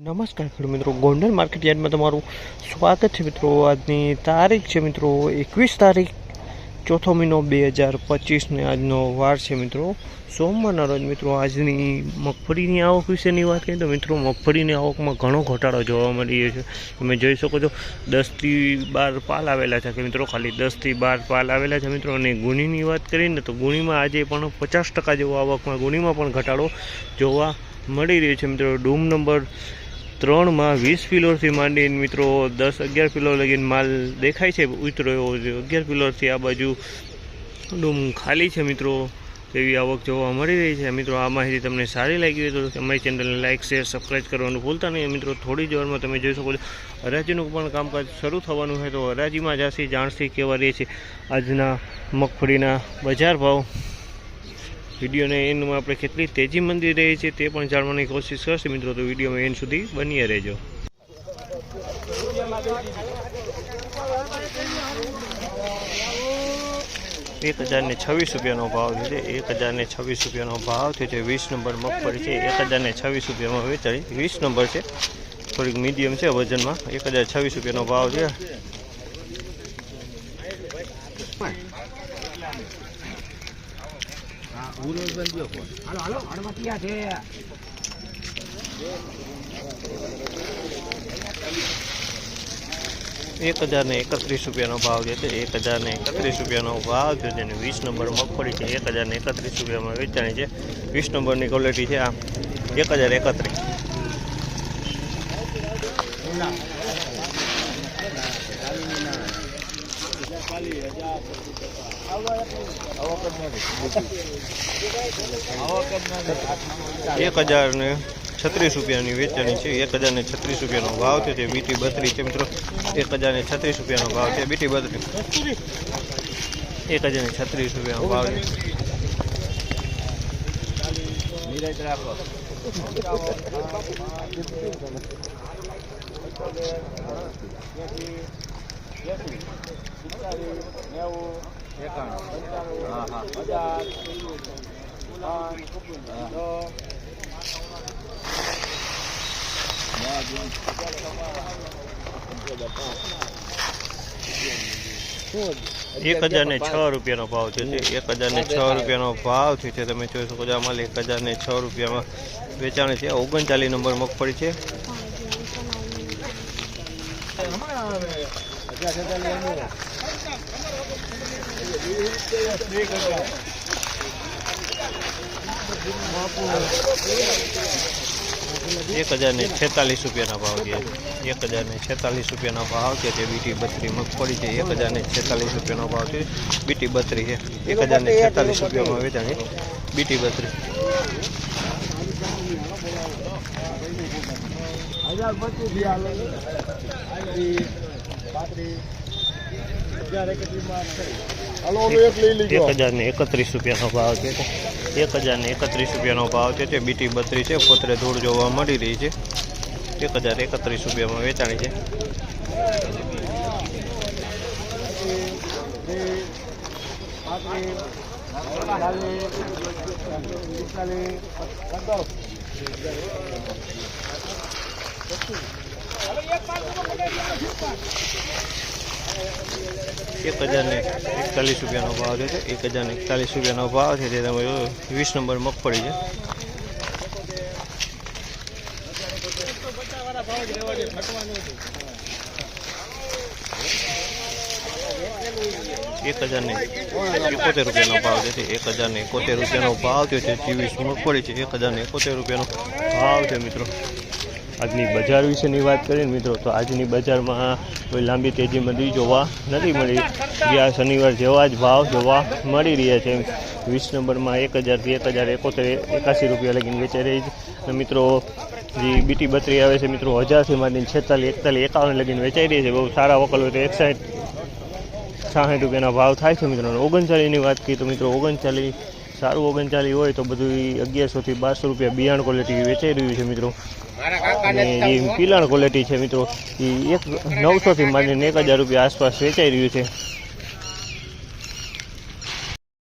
નમસ્કાર ખેડૂત મિત્રો, ગોંડલ માર્કેટ યાર્ડમાં તમારું સ્વાગત છે મિત્રો. આજની તારીખ છે મિત્રો એકવીસ તારીખ, ચોથો મહિનો બે હજાર પચીસને આજનો વાર છે મિત્રો. સોમવારના રોજ મિત્રો આજની મગફળીની આવક વિશેની વાત કરીએ તો મિત્રો મગફળીની આવકમાં ઘણો ઘટાડો જોવા મળી રહ્યો છે. તમે જોઈ શકો છો, દસથી બાર પાલ આવેલા છે. કે મિત્રો ખાલી દસથી બાર પાલ આવેલા છે મિત્રો. અને ગુણીની વાત કરીએ ને તો ગુણીમાં આજે પણ પચાસ ટકા જેવો આવકમાં ગુણીમાં પણ ઘટાડો જોવા મળી રહ્યો છે મિત્રો. ડૂમ નંબર ત્રણમાં વીસ ફિલોરથી માંડીને મિત્રો દસ અગિયાર પિલો લગીને માલ દેખાય છે, ઉતર્યો અગિયાર ફિલોરથી આ બાજુ ડૂમ ખાલી છે મિત્રો. તેવી આવક જોવા મળી રહી છે. મિત્રો, આ માહિતી તમને સારી લાગી હોય તો અમારી ચેનલને લાઇક શેર સબસ્ક્રાઈબ કરવાનું ભૂલતા નહીં. મિત્રો, થોડી જ વારમાં તમે જોઈ શકો છો, હરાજીનું પણ કામકાજ શરૂ થવાનું હોય તો હરાજીમાં જાસી જાણસી કેવા રહે છે. આજના મગફળીના બજાર ભાવ વિડીયોને એન્ડમાં આપણે કેટલી તેજી મંદી રહી છે તે પણ જાણવાની કોશિશ કરશે. મિત્રો, તો વિડીયોમાં એન્ડ સુધી બની રહેજો. એક હજાર ને છવ્વીસ રૂપિયાનો ભાવ છે. એક હજાર ને છવ્વીસ રૂપિયાનો ભાવ થયો છે. વીસ નંબર મગફળી છે. એક હજાર ને છવ્વીસ રૂપિયામાં વેચાણી વીસ નંબર છે. થોડીક મીડિયમ છે વજનમાં. એક હજાર છવ્વીસ રૂપિયાનો ભાવ છે. એક હજાર ને એકત્રીસ રૂપિયાનો ભાવ જે છે, એક હજાર ને એકત્રીસ રૂપિયાનો ભાવ છે, જેને વીસ નંબર મગફળી છે, એક હજાર ને એકત્રીસ રૂપિયામાં વેચાણી છે. વીસ નંબરની ક્વોલિટી છે આ. એક હજાર એકત્રીસ. એક હજાર ને છત્રીસ રૂપિયાની વેચાણી છે. એક હજાર ને છત્રીસ રૂપિયાનો ભાવ છે. તે બીટી બત્રી છે મિત્રો. એક હજાર ને છત્રીસ રૂપિયાનો ભાવ છે. બીટી બત્રી. એક હજાર ને છત્રીસ રૂપિયાનો ભાવ છે. એક હજાર ને છ રૂપિયાનો ભાવ છે. એક હજાર ને છ રૂપિયાનો ભાવ છે. તે તમે જોઈ શકો છો આમાં એક હજાર ને છ રૂપિયામાં વેચાણી છે. ઓગણચાલીસ નંબર મગફળી છે. એક હજાર ને છેતાલીસ રૂપિયાના ભાવ છે. એક હજાર ને છેતાલીસ રૂપિયાનો ભાવ છે. તે બીટી બત્રી મગફળી છે. એક હજાર ને છેતાલીસ રૂપિયાનો ભાવ છે. બીટી બત્રી છે. એક હજાર ને છેતાલીસ રૂપિયામાં વેચાણી. બીટી બત્રી. હજાર પચીસથી હાલો હાલો એક હજાર ને એકત્રીસ રૂપિયાનો ભાવ છે એક હજાર ને એકત્રીસ રૂપિયાનો ભાવ છે. તે બીટી બત્રી છે પોતરે ધૂળ જોવા મળી રહી છે. એક હજાર એકત્રીસ રૂપિયામાં વેચાણી છે. એક હજાર ને એકતાલીસ રૂપિયાનો ભાવ છે એક હજાર ને એકતાલીસ રૂપિયાનો ભાવ છે તે તમે વીસ નંબર મગફળી છે. એક હજાર ને એકોતેર રૂપિયાનો ભાવ છે એક હજાર ને એકોતેર રૂપિયાનો ભાવ થયો છે. ત્રેવીસ મગફળી છે. એક હજાર ને એકોતેર રૂપિયાનો ભાવ છે મિત્રો. આજની બજાર વિશેની વાત કરીએ મિત્રો, તો આજની બજારમાં કોઈ લાંબી તેજી મંદી જોવા નથી મળી. ગયા શનિવાર જેવા જ ભાવ જોવા મળી રહ્યા છે. વીસ નંબરમાં એક હજારથી એક હજાર એકોતેર એકાસી રૂપિયા લગીને વેચાઈ રહી છે. અને મિત્રો, જે બીટી બત્રી આવે છે મિત્રો, હજારથી માંડીને છેતાલીસ, એકતાલીસ, એકાવન લગીને વેચાઈ રહી છે. બહુ સારા વકલો તો એકસાઠ સાઠ રૂપિયાના ભાવ થાય છે મિત્રો. ઓગણચાળીસની વાત કરીએ તો મિત્રો, ઓગણચાલીસ, સારું ઓગણચાલીસ હોય તો બધું અગિયારસોથી બારસો રૂપિયા બિયાણ ક્વોલિટી વેચાઈ રહ્યું છે મિત્રો. અને એ પીલાણ ક્વોલિટી છે મિત્રો. એ એક નવસોથી માંડીને એક હજાર રૂપિયા આસપાસ વેચાઈ રહ્યું છે.